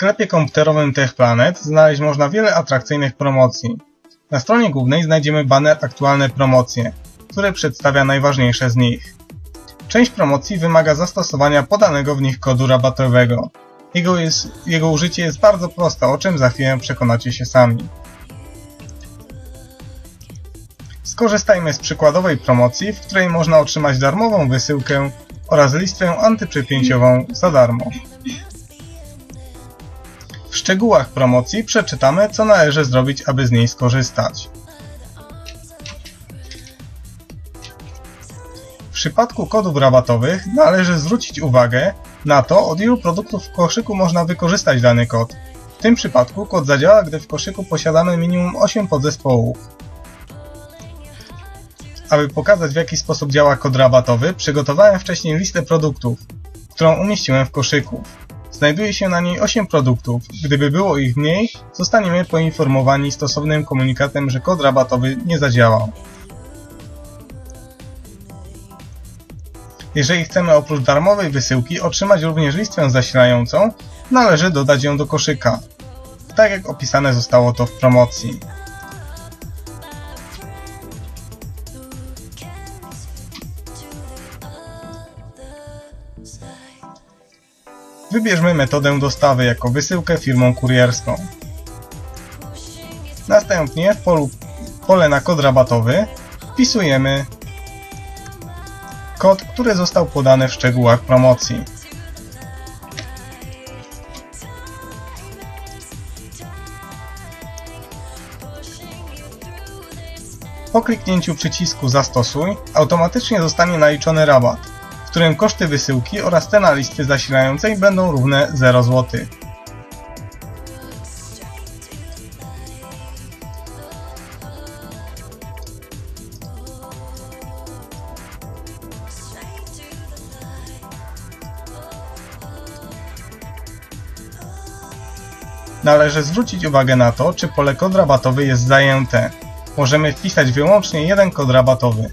sklepie komputerowym TechPlanet znaleźć można wiele atrakcyjnych promocji. Na stronie głównej znajdziemy baner Aktualne promocje, który przedstawia najważniejsze z nich. Część promocji wymaga zastosowania podanego w nich kodu rabatowego. Jego, jest, jego użycie jest bardzo proste, o czym za chwilę przekonacie się sami. Skorzystajmy z przykładowej promocji, w której można otrzymać darmową wysyłkę oraz listwę antyprzepięciową za darmo. Szczegółach promocji przeczytamy, co należy zrobić, aby z niej skorzystać. W przypadku kodów rabatowych należy zwrócić uwagę na to, od ilu produktów w koszyku można wykorzystać dany kod. W tym przypadku kod zadziała, gdy w koszyku posiadamy minimum 8 podzespołów. Aby pokazać w jaki sposób działa kod rabatowy, przygotowałem wcześniej listę produktów, którą umieściłem w koszyku. Znajduje się na niej 8 produktów. Gdyby było ich mniej, zostaniemy poinformowani stosownym komunikatem, że kod rabatowy nie zadziałał. Jeżeli chcemy oprócz darmowej wysyłki otrzymać również listwę zasilającą, należy dodać ją do koszyka. Tak jak opisane zostało to w promocji. Wybierzmy metodę dostawy jako wysyłkę firmą kurierską. Następnie w polu pole na kod rabatowy wpisujemy kod, który został podany w szczegółach promocji. Po kliknięciu przycisku Zastosuj automatycznie zostanie naliczony rabat, w którym koszty wysyłki oraz cena listy zasilającej będą równe 0 zł. Należy zwrócić uwagę na to, czy pole kod rabatowy jest zajęte. Możemy wpisać wyłącznie jeden kod rabatowy.